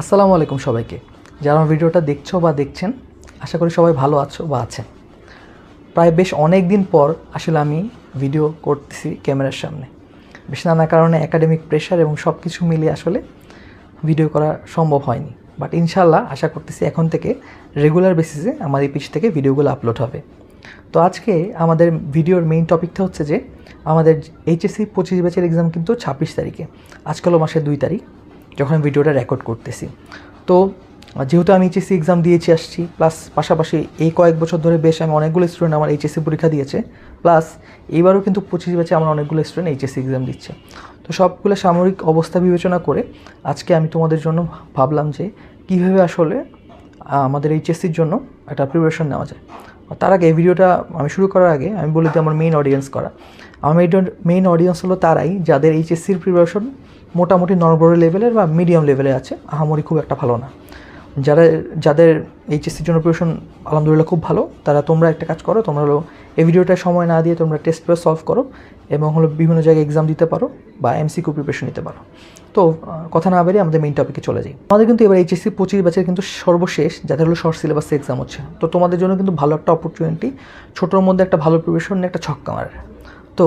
আসসালামু আলাইকুম সবাইকে। যারা আমার ভিডিওটা দেখছ বা দেখছেন, আশা করি সবাই ভালো আছো বা আছেন। প্রায় বেশ অনেক দিন পর আসলে আমি ভিডিও করতেছি ক্যামেরার সামনে। বেশ নানা কারণে একাডেমিক প্রেশার এবং সব কিছু মিলিয়ে আসলে ভিডিও করা সম্ভব হয়নি। বাট ইনশাল্লাহ আশা করতেছি এখন থেকে রেগুলার বেসিসে আমার এই থেকে ভিডিওগুলো আপলোড হবে। তো আজকে আমাদের ভিডিওর মেইন টপিকটা হচ্ছে যে, আমাদের এইচএসসি পঁচিশ ব্যাচের এক্সাম কিন্তু ছাব্বিশ তারিখে। আজকাল মাসের দুই তারিখ। যখন আমি ভিডিওটা রেকর্ড করতেছি। তো, যেহেতু আমি এইচএসসি এক্সাম দিয়েছি আসছি প্লাস পাশাপাশি এই কয়েক বছর ধরে বেশ আমি অনেকগুলো স্টুডেন্ট আমার এইচএসসি পরীক্ষা দিয়েছে প্লাস এইবারও কিন্তু পঁচিশ ব্যাচে আমার অনেকগুলো স্টুডেন্ট এইচএসসি এক্সাম দিচ্ছে। তো সবগুলো সামরিক অবস্থা বিবেচনা করে আজকে আমি তোমাদের জন্য ভাবলাম যে কীভাবে আসলে আমাদের এইচএসসির জন্য একটা প্রিপারেশন নেওয়া যায়। তার আগে ভিডিওটা আমি শুরু করার আগে আমি বলি যে আমার মেইন অডিয়েন্স করা। আমার মেইন অডিয়েন্স হলো তারাই, যাদের এইচএসসির প্রিপারেশন মোটামুটি নর্মাল লেভেলের বা মিডিয়াম লেভেলে আছে। আহামরি খুব একটা ভালো না। যারা, যাদের এইচএসসির জন্য প্রিপারেশন আলহামদুলিল্লাহ খুব ভালো, তারা তোমরা একটা কাজ করো, তোমরা হলো এই ভিডিওটা সময় না দিয়ে তোমরা টেস্ট পেপার সলভ করো এবং হলো বিভিন্ন জায়গায় এক্সাম দিতে পারো বা এমসিকিউ প্রিপারেশন নিতে পারো। তো কথা না বেরিয়ে আমাদের মেইন টপিকে চলে যাই। আমাদের কিন্তু এবার এইচএসসি পঁচিশ ব্যাচের কিন্তু সর্বশেষ, যাদের হলো শর্ট সিলেবাসে এক্সাম হচ্ছে। তো তোমাদের জন্য কিন্তু ভালো একটা অপরচুনিটি ছোটোর মধ্যে একটা ভালো প্রিপারেশন নিয়ে একটা ছক্কা মারার। তো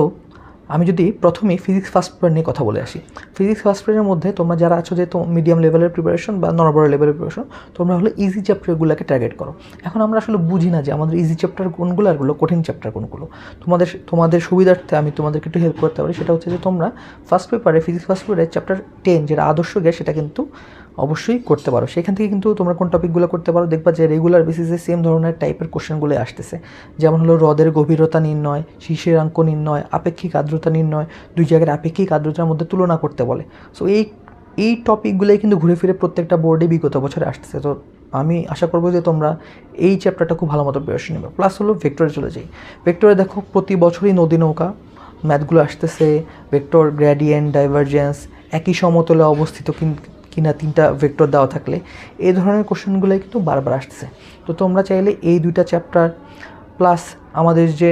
আমি যদি প্রথমেই ফিজিক্স ফার্স্ট পেপার নিয়ে কথা বলে আসি ফিজিক্স ফার্স্ট পেপারের মধ্যে তোমরা যারা আছো যে মিডিয়াম লেভেলের প্রিপারেশন বা নর্মাল লেভেলের প্রিপারেশন তোমরা হলো ইজি চ্যাপ্টারগুলোকে টার্গেট করো। এখন আমরা আসলে বুঝি না যে আমাদের ইজি চ্যাপ্টার কোনগুলো আর হলো কঠিন চ্যাপ্টার কোনগুলো। তোমাদের তোমাদের সুবিধার্থে আমি তোমাদেরকে একটু হেল্প করতে পারি, সেটা হচ্ছে যে তোমরা ফার্স্ট পেপারে ফিজিক্স ফার্স্ট পেপারে চ্যাপ্টার টেন যেটা আদর্শ গ্যাস সেটা কিন্তু অবশ্যই করতে পারো। সেখান থেকে কিন্তু তোমরা কোন টপিকগুলো করতে পারো, দেখবা যে রেগুলার বেসিসে সেম ধরনের টাইপের কোশ্চেনগুলো আসতেছে। যেমন হলো হ্রদের গভীরতা নির্ণয় শীর্ষেরাঙ্ক নির্ণয়, আপেক্ষিক আর্দ্রতা নির্ণয়, দুই জায়গার আপেক্ষিক আর্দ্রতার মধ্যে তুলনা করতে বলে। সো এই এই টপিকগুলোই কিন্তু ঘুরে ফিরে প্রত্যেকটা বোর্ডে বিগত বছরে আসতেছে। তো আমি আশা করব যে তোমরা এই চ্যাপ্টারটা খুব ভালো মতো প্রিপারেশন নেবে। প্লাস হলো ভেক্টরে চলে যাই ভেক্টরে দেখো, প্রতি বছরই নদী নৌকা ম্যাথগুলো আসতেছে। ভেক্টর গ্র্যাডিয়েন্ট ডাইভারজেন্স একই সমতলে অবস্থিত কিন- কিনা তিনটা ভেক্টর দেওয়া থাকলে এই ধরনের কোশ্চেনগুলোই কিন্তু বারবার আসছে তো তোমরা চাইলে এই দুইটা চ্যাপ্টার প্লাস আমাদের যে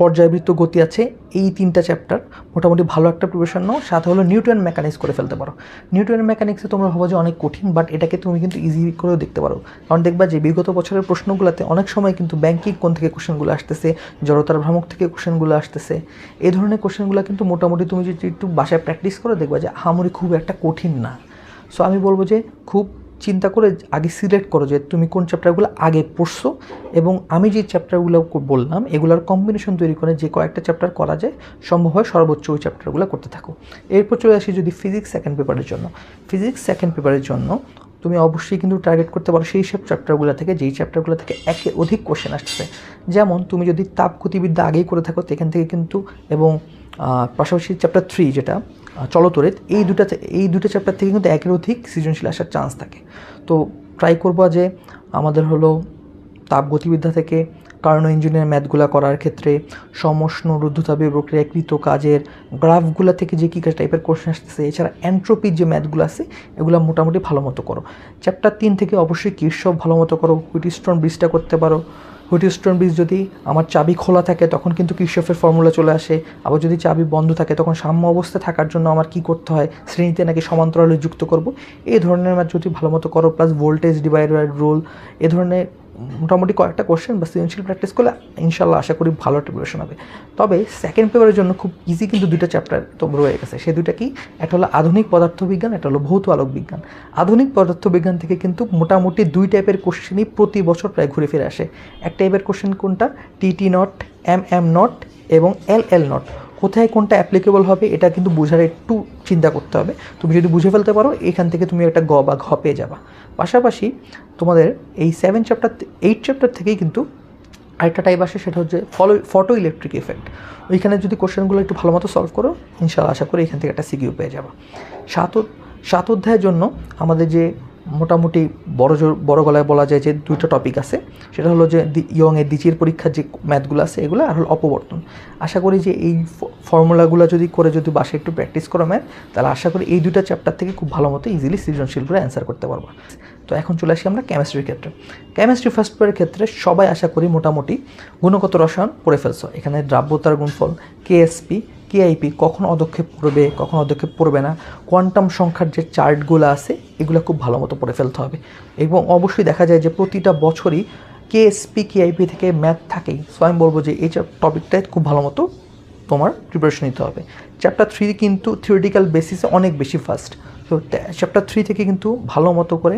পর্যায়বৃত্ত গতি আছে এই তিনটা চ্যাপ্টার মোটামুটি ভালো একটা প্রিপারেশন নাও। সাথে হলো নিউটন মেকানিক্স করে ফেলতে পারো। নিউটন মেকানিক্সে তোমরা ভাবো যে অনেক কঠিন বাট এটাকে তুমি কিন্তু ইজি করেও দেখতে পারো। কারণ দেখবা যে বিগত বছরের প্রশ্নগুলোতে অনেক সময় কিন্তু ব্যাংকিং কোন থেকে কোশ্চেনগুলো আসতেছে, জড়তার ভ্রামক থেকে কোশ্চেনগুলো আসতেছে। এই ধরনের কোশ্চেনগুলো কিন্তু মোটামুটি তুমি যদি একটু বাসায় প্র্যাকটিস করো, দেখবা যে হামরি খুব একটা কঠিন না। সো আমি বলব যে খুব চিন্তা করে আগে সিলেক্ট করো যে তুমি কোন চ্যাপ্টারগুলো আগে পড়ছো এবং আমি যে চ্যাপ্টারগুলো বললাম, এগুলোর কম্বিনেশন তৈরি করে যে কয়েকটা চ্যাপ্টার করা যায়, সম্ভব হয় সর্বোচ্চ ওই চ্যাপ্টারগুলো করতে থাকো। এরপর চলে আসি যদি ফিজিক্স সেকেন্ড পেপারের জন্য। ফিজিক্স সেকেন্ড পেপারের জন্য তুমি অবশ্যই কিন্তু টার্গেট করতে পারো সেই সব চ্যাপ্টারগুলো থেকে, যেই চ্যাপ্টারগুলো থেকে একে অধিক কোশ্চেন আসছে। যেমন তুমি যদি তাপগতিবিদ্যা আগেই করে থাকো, সেখান থেকে কিন্তু এবং পাশাপাশি চ্যাপ্টার থ্রি যেটা চলতরিত এই দুটা এই দুটো চ্যাপ্টার থেকে কিন্তু একের অধিক সৃজনশীল আসার চান্স থাকে। তো ট্রাই করব যে আমাদের হলো তাপগতিবিদ্যা থেকে কারণ ইঞ্জিনিয়ার ম্যাথগুলো করার ক্ষেত্রে সমষ্ণ রুদ্ধতাপী প্রক্রিয়াকৃত কাজের গ্রাফগুলো থেকে যে কী কাজ টাইপের কোশ্চেন আসতেছে, এছাড়া অ্যান্ট্রোপির যে ম্যাথগুলো আছে, এগুলো মোটামুটি ভালো মতো করো। চ্যাপ্টার তিন থেকে অবশ্যই কির্সব ভালো মতো করো হুইটিস্টোন ব্রিজটা করতে পারো। হুইটিস্টোন ব্রিজ যদি আমার চাবি খোলা থাকে, তখন কিন্তু কৃষকের ফর্মুলা চলে আসে। আবার যদি চাবি বন্ধ থাকে, তখন সাম্য অবস্থায় থাকার জন্য আমার কি করতে হয়? শ্রেণীতে নাকি সমান্তরালে যুক্ত করব? এই ধরনের আমার যদি ভালো মতো করো প্লাস ভোল্টেজ ডিভাইডার রোল এ ধরনের মোটামুটি কয়েকটা কোশ্চেন বা সৃজনশীল প্র্যাকটিস করলে ইনশাল্লাহ আশা করি ভালো প্রিপারেশন হবে। তবে সেকেন্ড পেপারের জন্য খুব ইজি কিন্তু দুটো চ্যাপ্টার তো রয়ে গেছে। সেই দুটা কি? একটা হলো আধুনিক পদার্থবিজ্ঞান, একটা হলো ভৌত আলোক বিজ্ঞান আধুনিক পদার্থবিজ্ঞান থেকে কিন্তু মোটামুটি দুই টাইপের কোশ্চেনই প্রতি বছর প্রায় ঘুরে ফিরে আসে। এক টাইপের কোশ্চেন কোনটা? TT not M M not এবং এল এল নট কোথায় কোনটা অ্যাপ্লিকেবল হবে, এটা কিন্তু বোঝার একটু চিন্তা করতে হবে। তুমি যদি বুঝে ফেলতে পারো, এখান থেকে তুমি একটা গ বা ঘ পেয়ে যাবা। পাশাপাশি তোমাদের এই সেভেন চ্যাপ্টার এইট চ্যাপ্টার থেকেই কিন্তু আরেকটা টাইপ আসে, সেটা হচ্ছে ফলো ফটো ইলেকট্রিক এফেক্ট ওইখানে যদি কোশ্চেনগুলো একটু ভালো মতো সলভ করো ইনশাল্লাহ আশা করি এখান থেকে একটা সিকিউ পেয়ে যাবা। সাত সাত অধ্যায়ের জন্য আমাদের যে মোটামুটি বড় জোর বড় গলায় বলা যায় যে দুইটা টপিক আছে। সেটা হলো যে ইয়ং এর দ্বিতীয় পরীক্ষার যে ম্যাথগুলো আছে, এগুলো আর হলো অপবর্তন। আশা করি যে এই ফর্মুলাগুলো যদি করে যদি বাসায় একটু প্র্যাকটিস করো ম্যাথ তাহলে আশা করি এই দুইটা চ্যাপ্টার থেকে খুব ভালো মতো ইজিলি সৃজনশীলগুলো অ্যান্সার করতে পারব। তো এখন চলে আসি আমরা কেমিস্ট্রির ক্ষেত্রে। কেমিস্ট্রি ফার্স্ট পেয়ারের ক্ষেত্রে সবাই আশা করি মোটামুটি গুণগত রসায়ন পড়ে ফেলছো। এখানে দ্রাব্যতার গুণফল কেএসপি কেআইপি কখন অদক্ষেপ পড়বে কখন অদক্ষেপ পড়বে না কোয়ান্টাম সংখ্যার যে চার্টগুলো আছে, এগুলো খুব ভালো মতো পড়ে ফেলতে হবে। এবং অবশ্যই দেখা যায় যে প্রতিটা বছরই কেএসপি কেআইপি থেকে ম্যাথ থাকেই। সো আমি বলব যে এই টপিকটাই খুব ভালো মতো তোমার প্রিপারেশন নিতে হবে। চ্যাপ্টার থ্রি কিন্তু থিওরিটিক্যাল বেসিসে অনেক বেশি ফাস্ট তো চ্যাপ্টার থ্রি থেকে কিন্তু ভালো মতো করে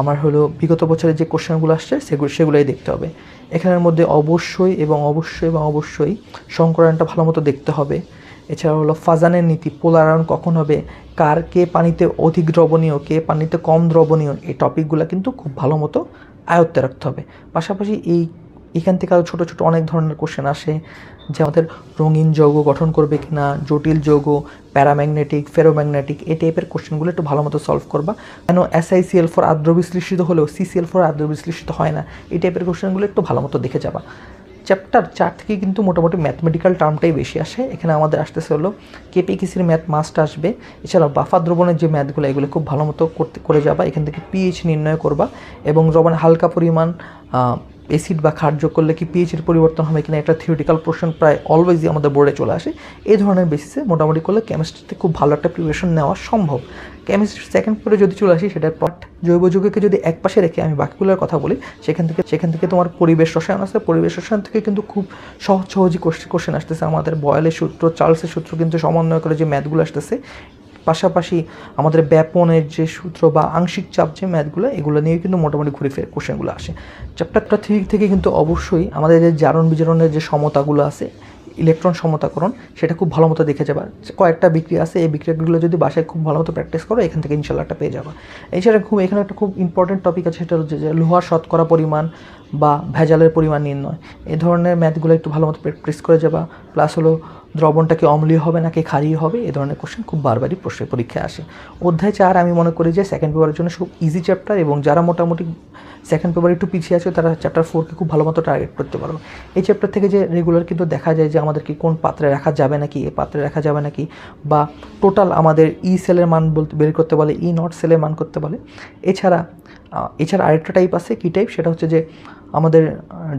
আমার হলো বিগত বছরের যে কোশ্চেনগুলো আসছে সেগুলো সেগুলোই দেখতে হবে। এখানের মধ্যে অবশ্যই এবং অবশ্যই এবং অবশ্যই সংকরণটা ভালো মতো দেখতে হবে। এছাড়া হলো ফাজানের নীতি পোলারায়ন কখন হবে, কার কে পানিতে অধিক দ্রবণীয়, কে পানিতে কম দ্রবণীয়, এই টপিকগুলো কিন্তু খুব ভালো মতো আয়ত্তে রাখতে হবে। পাশাপাশি এই এখান থেকে আরও ছোটো ছোটো অনেক ধরনের কোশ্চেন আসে, যে আমাদের রঙিন যৌগ গঠন করবে কি না জটিল যৌগ প্যারাম্যাগনেটিক ফেরোম্যাগনেটিক এই টাইপের কোশ্চেনগুলো একটু ভালো মতো সলভ করবা। কেন এসআইসিএল ফর আদ্র বিশ্লেষিত হলেও সিসিএল ফর আদ্র বিশ্লেষিত হয় না, এই টাইপের কোশ্চেনগুলো একটু ভালো মতো দেখে যাবা। চ্যাপ্টার চার থেকে কিন্তু মোটামুটি ম্যাথমেটিক্যাল টার্মটাই বেশি আসে, এখানে আমাদের আসতেছে হলো কেপি কিসির ম্যাথ মাস্ট আসবে, এছাড়াও বাফা দ্রবণের যে ম্যাথগুলো এগুলো খুব ভালো মতো করতে, করে যাবা, এখান থেকে পিএইচ নির্ণয় করবা, এবং দ্রবণে হালকা পরিমাণ অ্যাসিড বা যোগ করলে কি পিএইচের পরিবর্তন হবে কিনা একটা থিওরিটিক্যাল পোর্শন প্রায় অলওয়েজই আমাদের বোর্ডে চলে আসে। এই ধরনের বেসিসে মোটামুটি করলে কেমিস্ট্রিতে খুব ভালো একটা প্রিপারেশন নেওয়া সম্ভব। কেমিস্ট্রি সেকেন্ড পেপারে যদি চলে আসি, সেটার পর জৈব যৌগকে যদি এক পাশে রেখে আমি বাকিগুলোর কথা বলি, সেখান থেকে সেখান থেকে তোমার পরিবেশ রসায়ন আছে পরিবেশ রসায়ন থেকে কিন্তু খুব সহজ সহজই কোশ্চেন আসতেছে। আমাদের বয়েলের সূত্র, চার্লসের সূত্র কিন্তু সমন্বয় করে যে ম্যাথগুলো আসতেছে পাশাপাশি আমাদের ব্যাপনের যে সূত্র বা আংশিক চাপ যে ম্যাথগুলো, এগুলো নিয়ে কিন্তু মোটামুটি ঘুরে ফিরে কোশ্চেনগুলো আসে। চ্যাপ্টারটা থ্রি থেকে কিন্তু অবশ্যই আমাদের যে জারণ বিজারণের যে সমতাগুলো আছে ইলেকট্রন সমতাকরণ, সেটা খুব ভালো মতো দেখে যাবা কয়েকটা বিক্রিয়া আছে, এই বিক্রিয়াগুলো যদি বাসায় খুব ভালো মতো প্র্যাকটিস করো, এখান থেকে ইনশাল্লাহ একটা পেয়ে যাবা। এছাড়া খুব, এখানে একটা খুব ইম্পর্টেন্ট টপিক আছে, সেটা হচ্ছে যে লোহার শতকরা পরিমাণ বা ভেজালের পরিমাণ নির্ণয়। এ ধরনের ম্যাথগুলো একটু ভালো মতো প্র্যাকটিস করে যাবা। প্লাস হলো দ্রবণটা কি অম্লীয় হবে নাকি ক্ষারীয় হবে? এই ধরনের কোশ্চেন খুব বারবারই প্রশ্ন পরীক্ষায় আসে। অধ্যায় চার আমি মনে করি যে সেকেন্ড পেপারের জন্য খুব ইজি চ্যাপ্টার এবং যারা মোটামুটি সেকেন্ড পেপার একটু পিছিয়ে আছে, তারা চ্যাপ্টার ফোরকে খুব ভালো মতো টার্গেট করতে পারো এই চ্যাপ্টার থেকে যে রেগুলার কিন্তু দেখা যায় যে আমাদের কি কোন পাত্রে রাখা যাবে নাকি, এ পাত্রে রাখা যাবে নাকি, বা টোটাল আমাদের ই সেলের মান বলতে বের করতে বলে ই নট সেলের মান করতে বলে এছাড়া এছাড়া আরেকটা টাইপ আছে, কী টাইপ সেটা হচ্ছে যে আমাদের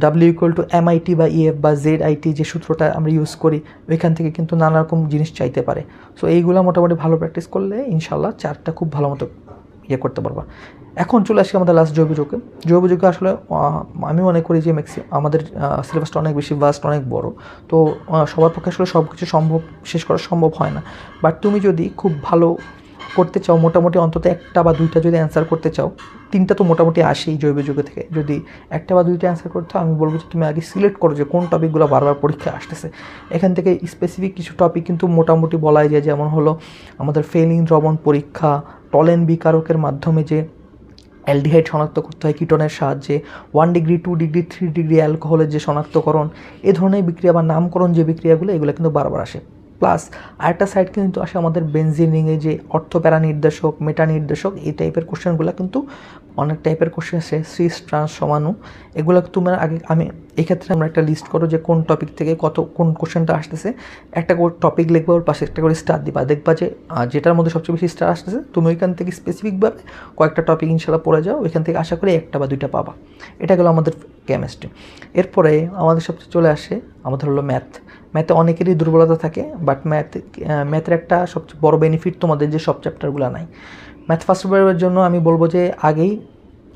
W equal to M MIT বা ইএফ বা জেড আইটি যে সূত্রটা আমরা ইউজ করি, ওইখান থেকে কিন্তু নানা রকম জিনিস চাইতে পারে। সো এইগুলো মোটামুটি ভালো প্র্যাকটিস করলে ইনশাল্লাহ চারটা খুব ভালো মতো ইয়ে করতে পারবা। এখন চলে আসি আমাদের লাস্ট জৈব যুগে। জৈব যুগে আসলে আমি মনে করি যে ম্যাক্সি আমাদের সিলেবাসটা অনেক বেশি ভাস্ট অনেক বড়। তো সবার পক্ষে আসলে সব কিছু সম্ভব, শেষ করা সম্ভব হয় না। বাট তুমি যদি খুব ভালো করতে চাও, মোটামুটি অন্তত একটা বা দুইটা যদি অ্যান্সার করতে চাও, তিনটা তো মোটামুটি আসেই জৈব যুগ থেকে। যদি একটা বা দুইটা অ্যান্সার করতে আমি বলব যে তুমি আগে সিলেক্ট করো যে কোন টপিকগুলো বারবার পরীক্ষায় আসতেছে। এখান থেকে স্পেসিফিক কিছু টপিক কিন্তু মোটামুটি বলাই যায়, যেমন হলো আমাদের ফেলিং দ্রবণ পরীক্ষা, টলেন বিকারকের মাধ্যমে যে অ্যালডিহাইড শনাক্ত করতে হয় কিটনের সাহায্যে one degree two degree three degree অ্যালকোহলের যে শনাক্তকরণ, এ ধরনের বিক্রিয়া বা নামকরণ যে বিক্রিয়াগুলো, এগুলো কিন্তু বারবার আসে। প্লাস আরেকটা সাইড কিন্তু আসে আমাদের বেনজিনিংয়ে যে অর্থপ্যারা নির্দেশক মেটা নির্দেশক, এই টাইপের কোশ্চেনগুলো কিন্তু অনেক টাইপের কোশ্চেন আছে সিস ট্রান্স সমানু এগুলো তোমার আগে, আমি এক্ষেত্রে আমরা একটা লিস্ট করো যে কোন টপিক থেকে কত, কোন কোশ্চেনটা আসতেছে। একটা করে টপিক লিখবে ওর পাশে, একটা করে স্টার দিবা। দেখবা যে যেটার মধ্যে সবচেয়ে বেশি স্টার আসতেছে, তুমি ওইখান থেকে স্পেসিফিকভাবে কয়েকটা টপিক ইনশাল্লাহ পড়ে যাও, ওইখান থেকে আশা করি একটা বা দুইটা পাবা। এটা গেলো আমাদের কেমিস্ট্রি এরপরে আমাদের সবচেয়ে চলে আসে, আমাদের হলো ম্যাথ ম্যাথে অনেকেরই দুর্বলতা থাকে বাট ম্যাথ ম্যাথের একটা সবচেয়ে বড় বেনিফিট তোমাদের যে সব চ্যাপ্টারগুলো নাই। ম্যাথ ফার্স্ট পেপারের জন্য আমি বলব যে আগেই,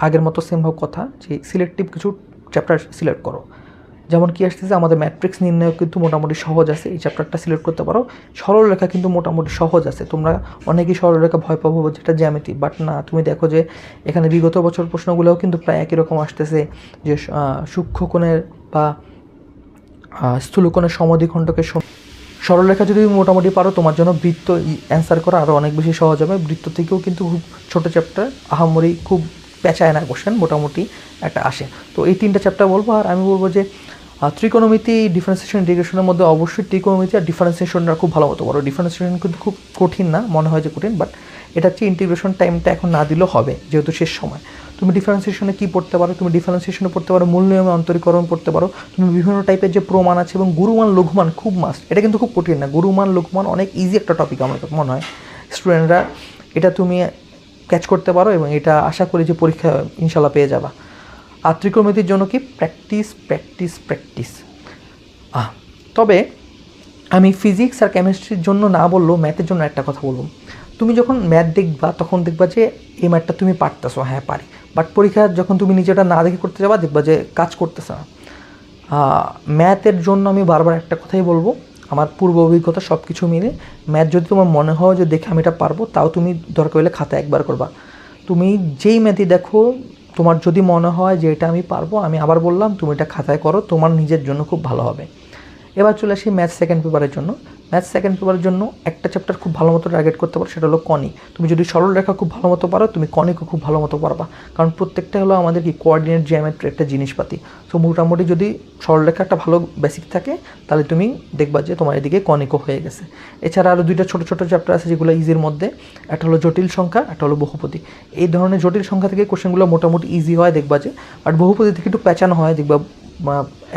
আগের মতো সেম হোক কথা, যে সিলেক্টিভ কিছু চ্যাপ্টার সিলেক্ট করো। যেমন কি আসতেছে, আমাদের ম্যাট্রিক্স নির্ণয় কিন্তু মোটামুটি সহজ আছে, এই চ্যাপ্টারটা সিলেক্ট করতে পারো। সরলরেখা কিন্তু মোটামুটি সহজ আছে, তোমরা অনেকেই সরলরেখা ভয় পাবো যেটা জ্যামিতি বাট না, তুমি দেখো যে এখানে বিগত বছর প্রশ্নগুলোও কিন্তু প্রায় একই রকম আসতেছে, যে সূক্ষ্মকোণের বা স্থূলকোণের সমাধিখণ্ডকে সরলরেখা যদি মোটামুটি পারো, তোমার জন্য বৃত্ত অ্যান্সার করা আরও অনেক বেশি সহজ হবে। বৃত্ত থেকেও কিন্তু খুব ছোটো চ্যাপ্টার আহামরি খুব পেঁচায় না কোশ্চেন মোটামুটি একটা আসে। তো এই তিনটা চ্যাপ্টার বলব, আর আমি বলব যে ত্রিকোণমিতি ডিফারেন্সিয়েশন ইন্টিগ্রেশনের মধ্যে অবশ্যই ত্রিকোণমিতি আর ডিফারেন্সিয়েশনটা খুব ভালো মতো বড় ডিফারেন্সিয়েশন কিন্তু খুব কঠিন না, মনে হয় যে কঠিন বাট এটা হচ্ছে ইন্টিগ্রেশন টাইমটা এখন না দিলেও হবে, যেহেতু শেষ সময়। তুমি ডিফারেন্সিয়েশনে কী পড়তে পারো? তুমি ডিফারেন্সিয়েশনে পড়তে পারো, মূল নিয়মে অন্তরীকরণ পড়তে পারো। তুমি বিভিন্ন টাইপের যে প্রমাণ আছে এবং গুরুমান, লঘুমান খুব মাস্ট এটা কিন্তু খুব কঠিন না। গুরুমান, লঘুমান অনেক ইজি একটা টপিক আমার মনে হয়। স্টুডেন্টরা এটা তুমি ক্যাচ করতে পারো এবং এটা আশা করি যে পরীক্ষা ইনশাল্লাহ পেয়ে যাবা। আর ত্রিকোণমিতির জন্য কি? প্র্যাকটিস প্র্যাকটিস প্র্যাকটিস আহ, তবে আমি ফিজিক্স আর কেমিস্ট্রির জন্য না বললেও ম্যাথের জন্য একটা কথা বলব। তুমি যখন ম্যাথ দেখবা, তখন দেখবা যে এই ম্যাথটা তুমি পারতেছো। হ্যাঁ পারি। বাট পরীক্ষা যখন তুমি নিজেটা না দেখে করতে যাবা, দেখবা যে কাজ করতেছে না। ম্যাথের জন্য আমি বারবার একটা কথাই বলব, আমার পূর্ব অভিজ্ঞতা সব কিছু মিলে ম্যাথ যদি তোমার মনে হয় যে দেখে আমি এটা পারব, তাও তুমি দরকার হলে খাতা একবার করবা। তুমি যেই ম্যাথই দেখো, তোমার যদি মনে হয় যে এটা আমি পারব, আমি আবার বললাম, তুমি এটা খাতায় করো, তোমার নিজের জন্য খুব ভালো হবে। এবার চলে আসি ম্যাথ সেকেন্ড পেপারের জন্য। ম্যাথ সেকেন্ড পেপারের জন্য একটা চ্যাপ্টার খুব ভালো মতো টার্গেট করতে পারো, সেটা হলো কনি তুমি যদি সরল রেখা খুব ভালো মতো পারো, তুমি কনিকও খুব ভালো মতো পারবা। কারণ প্রত্যেকটা হলো আমাদের কি কোঅর্ডিনেট জিওমেট্রি একটা জিনিসপাতি। সো মোটামুটি যদি সরল রেখা একটা ভালো বেসিক থাকে, তাহলে তুমি দেখবা যে তোমার এদিকে কনিকও হয়ে গেছে। এছাড়া আরও দুইটা ছোটো ছোটো চ্যাপ্টার আছে, যেগুলো ইজির মধ্যে। একটা হলো জটিল সংখ্যা, একটা হলো বহুপতি এই ধরনের জটিল সংখ্যা থেকে কোশ্চেনগুলো মোটামুটি ইজি হয়, দেখবা যে। আর বহুপতি থেকে একটু প্যাচানো হয়, দেখবা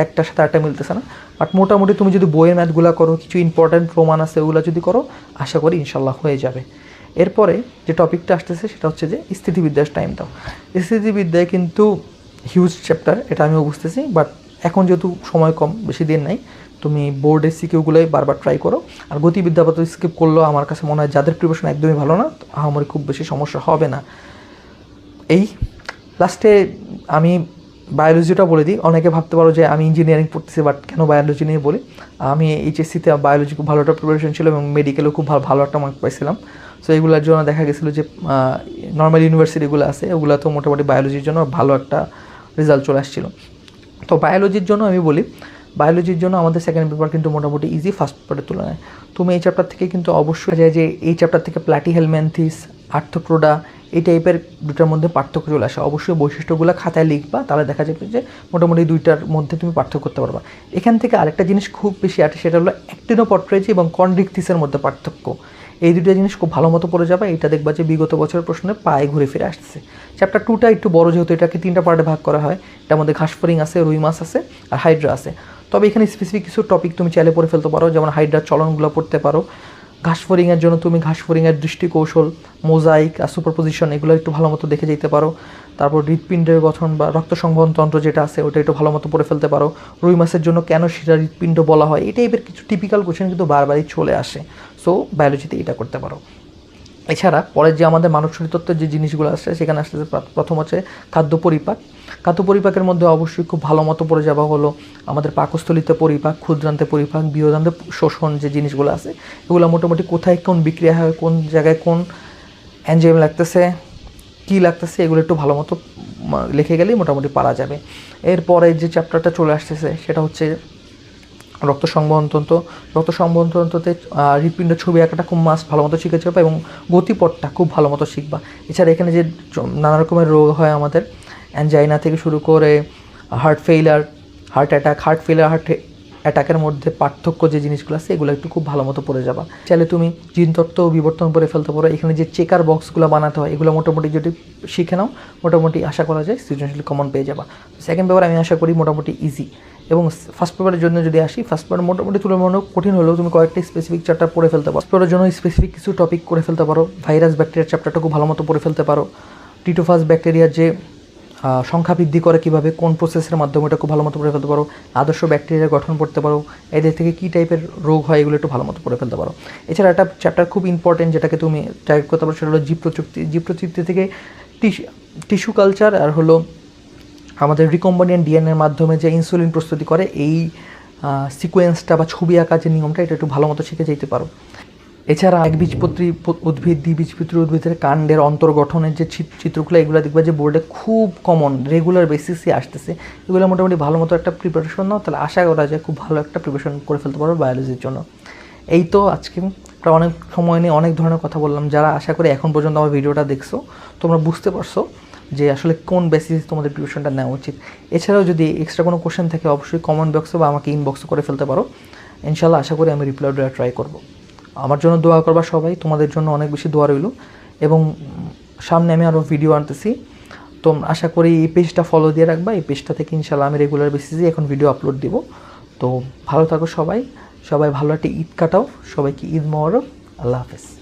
একটার সাথে আরেকটা মিলতেছে না। বাট মোটামুটি তুমি যদি বইয়ের ম্যাথগুলো করো, কিছু ইম্পর্ট্যান্ট প্রমাণ আছে ওগুলো যদি করো, আশা করি ইনশাল্লাহ হয়ে যাবে। এরপরে যে টপিকটা আসতেছে, সেটা হচ্ছে যে স্থিতিবিদ্যার টাইম দাও। স্থিতিবিদ্যায় কিন্তু হিউজ চ্যাপ্টার এটা আমিও বুঝতেছি বাট এখন যেহেতু সময় কম, বেশি দিন নাই, তুমি বোর্ডের সিকিউগুলোই বারবার ট্রাই করো। আর গতিবিদ্যা স্কিপ করলেও আমার কাছে মনে হয় যাদের প্রিপারেশন একদমই ভালো না আমার খুব বেশি সমস্যা হবে না। এই লাস্টে আমি বায়োলজিটা বলে দিই। অনেকে ভাবতে পারো যে আমি ইঞ্জিনিয়ারিং পড়তেছি বাট কেন বায়োলজি নিয়ে বলি? আমি এইচএসসিতে বায়োলজি খুব ভালো একটা প্রিপারেশন ছিল এবং মেডিকেলেও খুব ভালো ভালো একটা মার্ক পাইছিলাম। সো এইগুলোর জন্য দেখা গেছিল যে নর্মাল ইউনিভার্সিটিগুলো আছে, ওগুলো তো মোটামুটি বায়োলজির জন্য ভালো একটা রেজাল্ট চলে আসছিল। তো বায়োলজির জন্য আমি বলি বায়োলজির জন্য আমাদের সেকেন্ড পেপার কিন্তু মোটামুটি ইজি ফার্স্ট পেপারের তুলনায়। তুমি এই চ্যাপ্টার থেকে কিন্তু অবশ্যই যায় যে এই চ্যাপ্টার থেকে প্ল্যাটি হেলম্যান্থিস আর্থোপ্রোডা এই টাইপের দুটার মধ্যে পার্থক্য চলে আসে। অবশ্যই বৈশিষ্ট্যগুলো খাতায় লিখবা, তাহলে দেখা যাবে যে মোটামুটি দুইটার মধ্যে তুমি পার্থক্য করতে পারবা। এখান থেকে আরেকটা জিনিস খুব বেশি আছে সেটা হলো অ্যাক্টিনোপট্রেজি এবং কন্ড্রিকথিসের মধ্যে পার্থক্য। এই দুটো জিনিস খুব ভালো মতো পড়ে যাবে। এটা দেখবা যে বিগত বছরের প্রশ্নে পায়ে ঘুরে ফিরে আসছে চ্যাপ্টার টুটা একটু বড় যেহেতু এটাকে তিনটা পার্টে ভাগ করা হয়। এটার মধ্যে ঘাসফড়িং আছে, রুই মাছ আছে আর হাইড্রা আছে। তবে এখানে স্পেসিফিক কিছু টপিক তুমি চাইলে পড়ে ফেলতে পারো। যেমন হাইড্রার চলনগুলো পড়তে পারো। ঘাসফড়িংয়ের জন্য তুমি ঘাসফরিংয়ের দৃষ্টিকৌশল, মোজাইক আর সুপারপোজিশন এগুলো একটু ভালো মতো দেখে যেতে পারো। তারপর হৃৎপিণ্ডের গঠন বা রক্ত সংবহন তন্ত্র যেটা আছে, ওটা একটু ভালো মতো পড়ে ফেলতে পারো। রুই মাছের জন্য কেন সেটা হৃৎপিণ্ড বলা হয়? এই টাইপের কিছু টিপিক্যাল কোশ্চেন কিন্তু বারবারই চলে আসে। সো বায়োলজিতে এটা করতে পারো। এছাড়া পরে যে আমাদের মানব শরীরতত্ত্বের যে জিনিসগুলো আসছে সেখানে আসতেছে প্রথম হচ্ছে খাদ্য পরিপাক। খাদ্য পরিপাকের মধ্যে অবশ্যই খুব ভালো মতো পড়ে যাওয়া হলো আমাদের পাকস্থলিতে পরিপাক, ক্ষুদ্রান্তে পরিপাক, বৃহদান্তে শোষণ যে জিনিসগুলো আছে, এগুলো মোটামুটি কোথায় কোন বিক্রিয়া হয়, কোন জায়গায় কোন অ্যানজাইম লাগতেছে, কী লাগতেছে, এগুলো একটু ভালো মতো লিখে গেলেই মোটামুটি পারা যাবে। এরপরে যে চ্যাপ্টারটা চলে আসতেছে, সেটা হচ্ছে রক্ত সংবহনতন্ত্র, রক্ত সংবহনতন্ত্রতে হৃৎপিণ্ড ছবি আঁকাটা খুব মাস ভালো মতো শিখে শিখেছে এবং গতিপথটা খুব ভালো মতো শিখবা। এছাড়া এখানে যে নানা রকমের রোগ হয় আমাদের অ্যানজাইনা থেকে শুরু করে heart failure heart attack heart failure heart অ্যাটাকের মধ্যে পার্থক্য যে জিনিসগুলো আছে, এগুলো একটু খুব ভালো মতো পড়ে যাবা। চাইলে তুমি জিনতত্ত্ব বিবর্তন করে ফেলতে পারো। এখানে যে চেকার বক্সগুলো বানাতে হয়, এগুলো মোটামুটি যদি শিখে নাও, মোটামুটি আশা করা যায় সৃজনশীল কমন পেয়ে যাবা। সেকেন্ড পেপার আমি আশা করি মোটামুটি ইজি এবং ফার্স্ট পেপারের জন্য যদি আসি ফার্স্ট পেপার মোটামুটি তুলনামূলক কঠিন হলেও তুমি কয়েকটা স্পেসিফিক চ্যাপ্টার পড়ে ফেলতে পারো। পেপারের জন্য স্পেসিফিক কিছু টপিক করে ফেলতে পারো। ভাইরাস ব্যাকটেরিয়ার চ্যাপ্টারটা খুব ভালো মতো পড়ে ফেলতে পারো। টিটোফাস ব্যাকটেরিয়ার যে সংখ্যা বৃদ্ধি করে কীভাবে, কোন প্রসেসের মাধ্যমে এটা খুব ভালো মতো পড়ে ফেলতে পারো, আদর্শ ব্যাকটেরিয়ার গঠন পড়তে পারো, এদের থেকে কী টাইপের রোগ হয় এগুলো একটু ভালো মতো পড়ে ফেলতে পারো। এছাড়া একটা চ্যাপ্টার খুব ইম্পর্টেন্ট যেটাকে তুমি টাইপ করতে পারো, সেটা হলো জীব প্রযুক্তি জীব প্রযুক্তি থেকে টিস্যু টিস্যু কালচার আর হলো আমাদের রিকম্বানিয়ান ডিএনএর মাধ্যমে যে ইনসুলিন প্রস্তুতি করে, এই সিকোয়েন্সটা বা ছবি আঁকা যে নিয়মটা, এটা একটু ভালো মতো শিখে যেতে পারো। এছাড়া একবীজপত্রী উদ্ভিদ দ্বিবীজপত্রী উদ্ভিদের কাণ্ডের অন্তর্গঠনের যে চিত্রগুলো, এগুলো দেখবে যে বোর্ডে খুব কমন রেগুলার বেসিসে আসতেছে। এগুলো মোটামুটি ভালো মতো একটা প্রিপারেশন নাও, তাহলে আশা করা যায় খুব ভালো একটা প্রিপারেশন করে ফেলতে পারো বায়োলজির জন্য। এই তো আজকে প্রায় অনেক সময় নিয়ে অনেক ধরনের কথা বললাম। যারা আশা করি এখন পর্যন্ত আমার ভিডিওটা দেখছ, তোমরা বুঝতে পারছ যে আসলে কোন বেসিস তোমাদের প্রিপারেশনটা নেওয়া উচিত। এছাড়াও যদি এক্সট্রা কোনো কোশ্চেন থাকে, অবশ্যই কমেন্ট বক্সে বা আমাকে ইনবক্সে করে ফেলতে পারো। ইনশাল্লাহ আশা করি আমি রিপ্লাই দেওয়ার ট্রাই করব। আমার জন্য দোয়া করবা সবাই, তোমাদের জন্য অনেক বেশি দোয়া রইল। এবং সামনে আমি আরও ভিডিও আনতেছি। তো আশা করি এই পেজটা ফলো দিয়ে রাখবা। এই পেজটা থেকে ইনশাল্লাহ আমি রেগুলার বেসিসে এখন ভিডিও আপলোড দিব। তো ভালো থাকো সবাই। সবাই ভালো একটা ঈদ কাটাও। সবাইকে ঈদ মোবারক। আল্লাহ হাফেজ।